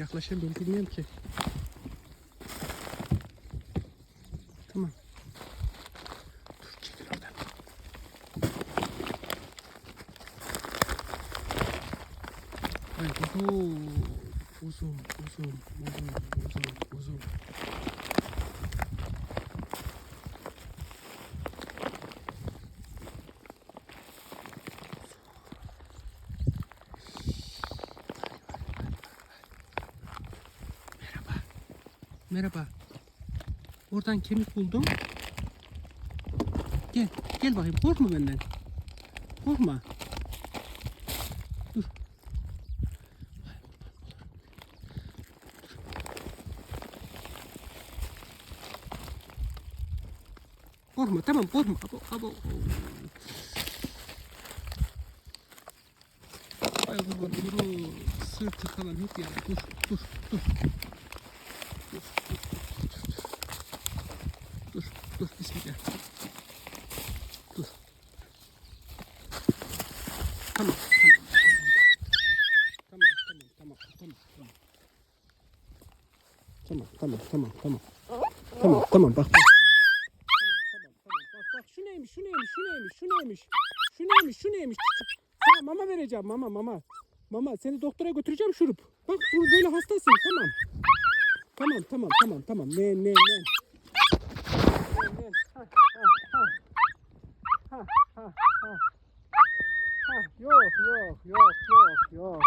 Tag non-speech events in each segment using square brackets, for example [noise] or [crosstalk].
Yaklaşamıyorum bilmiyorum ki. Tamam. Dur çekil oradan. Ay uzun. Uzun, uzun, uzun, uzun, uzun. Merhaba. Oradan kemik buldum. Gel, gel bakayım. Korkma benden. Korkma. Dur. Korkma, tamam korkma. Abo, abo. Ay kurban yürü. Sırtı falan hep ya. Dur, dur, dur. Dur, dur, dur, dur. Dur, dur, bismillah. Dur. Tamam, tamam. Tamam, tamam, tamam, tamam, tamam. Tamam. Tamam, tamam, tamam. Bak, bak, şu neymiş, şu neymiş, şu neymiş, şu neymiş. Şu neymiş, şu neymiş. Sana mama vereceğim, mama, mama. Mama, seni doktora götüreceğim şurup. Bak, bu böyle hastasın, tamam. Tamam, tamam, tamam, tamam. Ne, ne, ne. Ha, ha, ha. Ha, ha, ha. Ha, yok, yok, yok, yok, yok.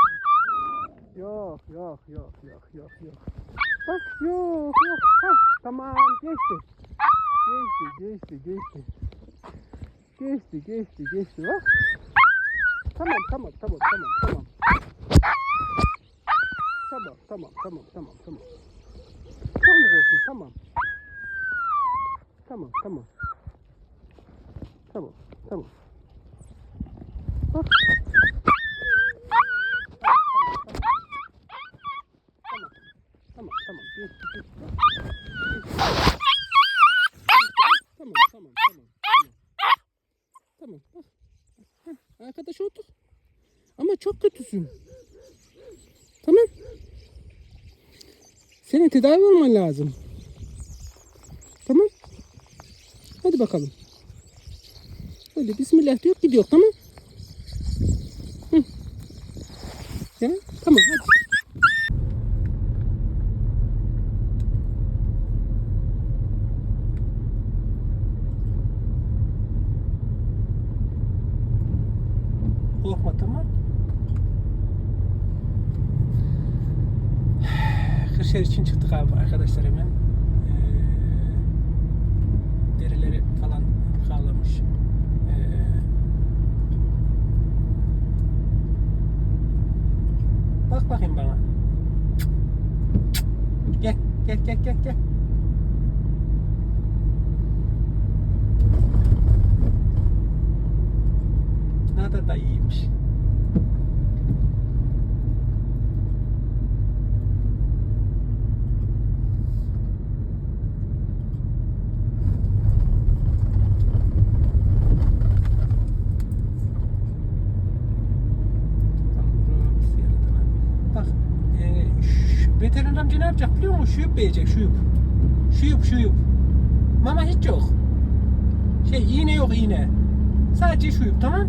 Yok, yok, yok, yok, yok, yok. Bak, yok, yok. Ha, tamam, geçti. Geçti, geçti, geçti. Geçti, geçti, geçti. Bak. Tamam, tamam, tamam, tamam, tamam. Tamam, tamam, tamam, tamam, tamam. Tamam olsun, tamam. Tamam, tamam. Tamam, tamam. Bak. Tamam, tamam, tamam. Geçti, geçti. Tamam, tamam, tamam, tamam. Tamam, bak. Heh, Arkadaş olduk. Ama çok kötüsün. Tamam. Senin tedavi olman lazım. Tamam. Hadi bakalım. Hadi bismillah diyor gidiyor tamam. Hı. Ya, tamam hadi. Tamam. [sighs] Kırşehir için çıktık abi arkadaşlar hemen. Bakayım bana. Gel, gel, gel, gel, gel. Ne kadar da iyiymiş. Bak, e, şu, veteriner amca ne yapacak biliyor musun? Şuyup yiyecek, şuyup. Şuyup, şuyup. Mama hiç yok. Şey, iğne yok iğne. Sadece şuyup, tamam?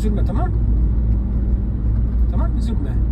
Üzülme tamam? Tamam üzülme.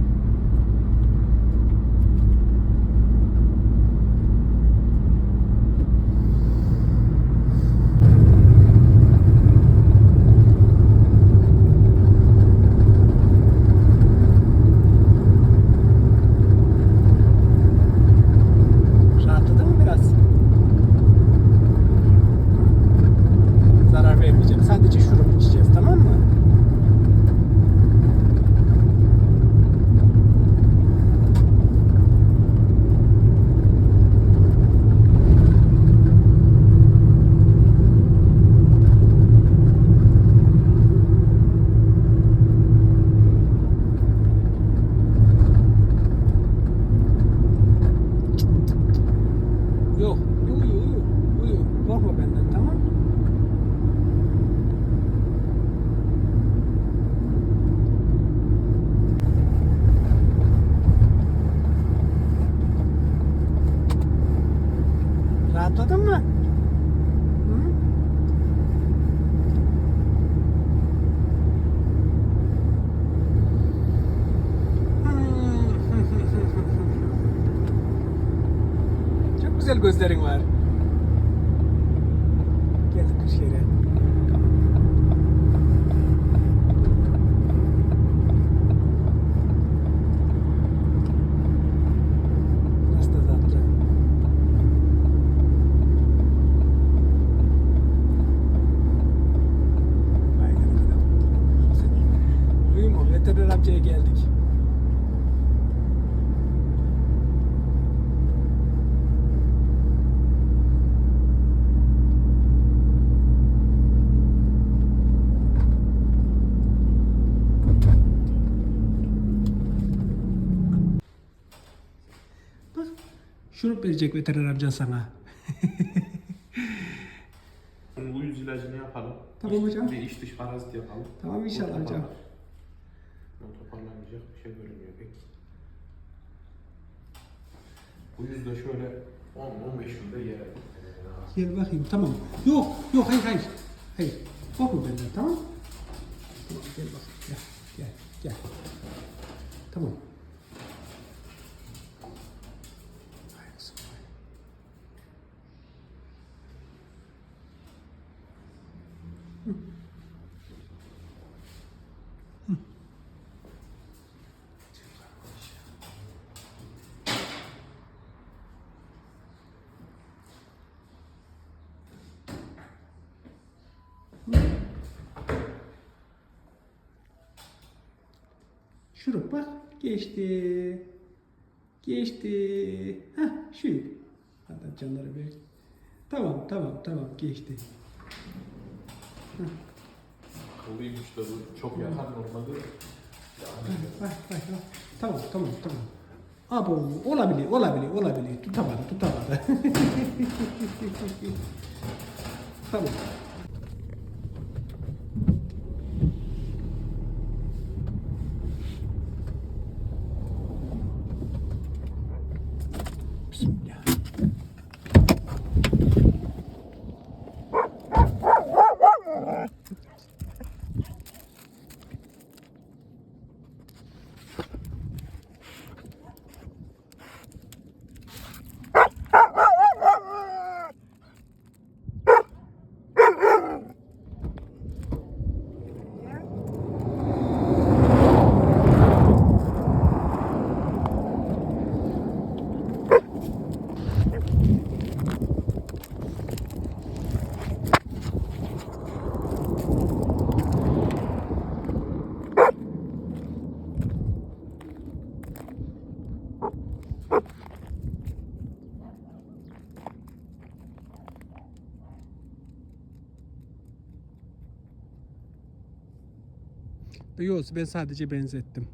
根本 şurup verecek veteriner amcan sana. [laughs] Bu yüz ilacını yapalım. Tamam hocam. Bir iç dış parazit yapalım. Tamam inşallah O hocam. O toparlanacak bir şey görünmüyor pek. Bu yüzde şöyle 10-15 günde yer Gel bakayım tamam. Yok yok hayır hayır. Hayır. Korkma benden tamam Tamam gel bakayım gel gel gel. Tamam. Şurup bak geçti. Geçti. Hah şu. Hatta canları ver. Tamam tamam tamam geçti. Kıllıymış da bu çok yakar normalde. Bak bak bak. Tamam tamam tamam. Abo olabilir olabilir olabilir. Tutamadı tutamadı. [laughs] tamam. Yok ben sadece benzettim.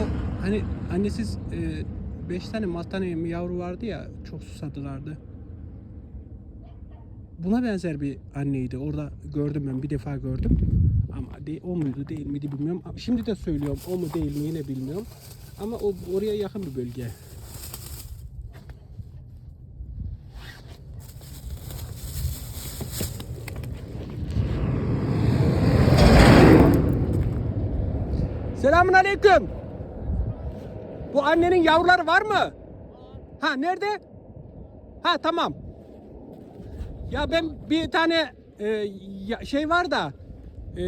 O hani annesiz e, beş tane mastane yavru vardı ya çok susadılardı. Buna benzer bir anneydi. Orada gördüm ben bir defa gördüm. Ama de, o muydu değil miydi bilmiyorum. Şimdi de söylüyorum o mu değil mi yine bilmiyorum. Ama o oraya yakın bir bölge. Selamun aleyküm. Bu annenin yavruları var mı? Ha nerede? Ha tamam. Ya ben bir tane e, şey var da e,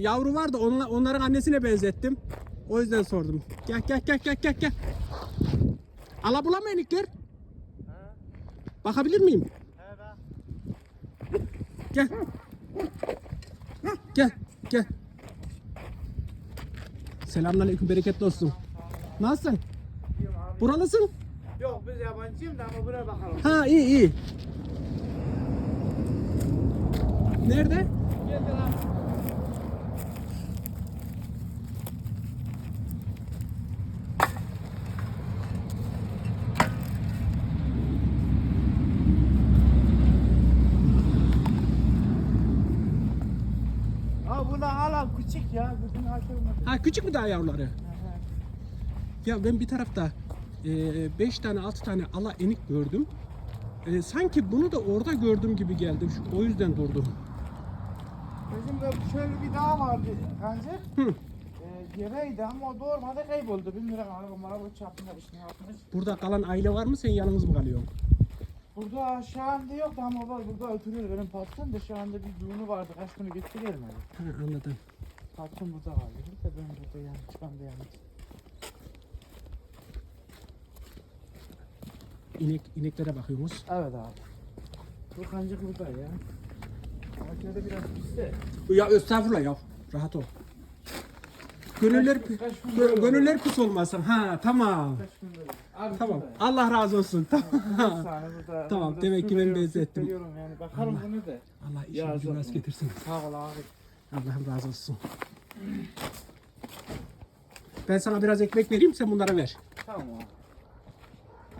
yavru var da onla- onların annesine benzettim. O yüzden sordum. Gel gel gel gel gel gel. Alabula mı enikler? Bakabilir miyim? Gel. Gel gel. Selamünaleyküm bereketli olsun. Nasılsın? Buralısın? Yok biz yabancıyım da ama buraya bakalım. Ha iyi iyi. Nerede? Geldi lan. Ha bunu alan küçük ya. Açılmadı. Ha küçük mü daha yavruları? Ya ben bir tarafta 5 tane 6 tane ala enik gördüm. Ee, sanki bunu da orada gördüm gibi geldi. Şu, o yüzden durdum. Bizim de şöyle bir dağ vardı Kanser. Hı. Ee, yereydi ama o doğurmadı kayboldu. Bilmiyorum araba araba çarpmış işte yapmış. Burada kalan aile var mı? Sen yalnız mı kalıyorsun? Burada şu anda yok ama var burada oturuyor benim patron da şu anda bir düğünü vardı. Kaç günü gelmedi. Ha, anladım. Patron burada kaldı. Bir de ben burada yani çıkan da yalnız. İnek, ineklere bakıyoruz. Evet abi. Bu kancık burada ya. Şöyle biraz piste. Ya estağfurullah ya. Rahat ol. Gönüller, Kaç- kaç gün gö- böyle gönüller pis olmasın. Ha tamam. Kaç gün böyle. Abi Tamam. burada. Allah razı olsun. Tamam. [laughs] Burada. Tamam, burada demek ki ben benzettim. süt veriyorum Yani bakarım Allah. bunu da. Allah işini ol. getirsin. Sağ ol abi. Allah'ım razı olsun. Ben sana biraz ekmek vereyim sen bunlara ver. Tamam.